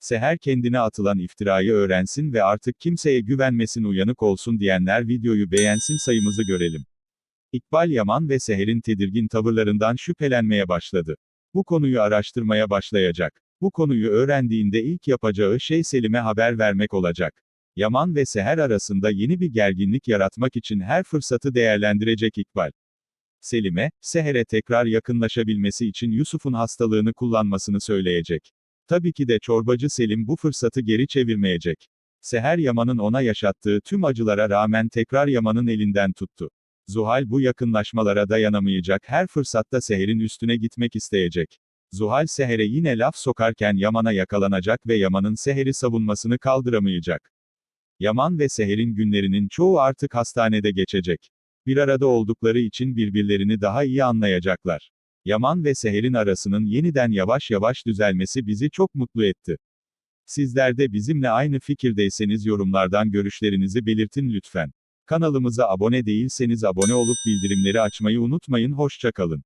Seher kendine atılan iftirayı öğrensin ve artık kimseye güvenmesin uyanık olsun diyenler videoyu beğensin sayımızı görelim. İkbal Yaman ve Seher'in tedirgin tavırlarından şüphelenmeye başladı. Bu konuyu araştırmaya başlayacak. Bu konuyu öğrendiğinde ilk yapacağı şey Selim'e haber vermek olacak. Yaman ve Seher arasında yeni bir gerginlik yaratmak için her fırsatı değerlendirecek İkbal. Selim'e, Seher'e tekrar yakınlaşabilmesi için Yusuf'un hastalığını kullanmasını söyleyecek. Tabii ki de çorbacı Selim bu fırsatı geri çevirmeyecek. Seher Yaman'ın ona yaşattığı tüm acılara rağmen tekrar Yaman'ın elinden tuttu. Zuhal bu yakınlaşmalara dayanamayacak her fırsatta Seher'in üstüne gitmek isteyecek. Zuhal Seher'e yine laf sokarken Yaman'a yakalanacak ve Yaman'ın Seher'i savunmasını kaldıramayacak. Yaman ve Seher'in günlerinin çoğu artık hastanede geçecek. Bir arada oldukları için birbirlerini daha iyi anlayacaklar. Yaman ve Seher'in arasının yeniden yavaş yavaş düzelmesi bizi çok mutlu etti. Sizler de bizimle aynı fikirdeyseniz yorumlardan görüşlerinizi belirtin lütfen. Kanalımıza abone değilseniz abone olup bildirimleri açmayı unutmayın. Hoşça kalın.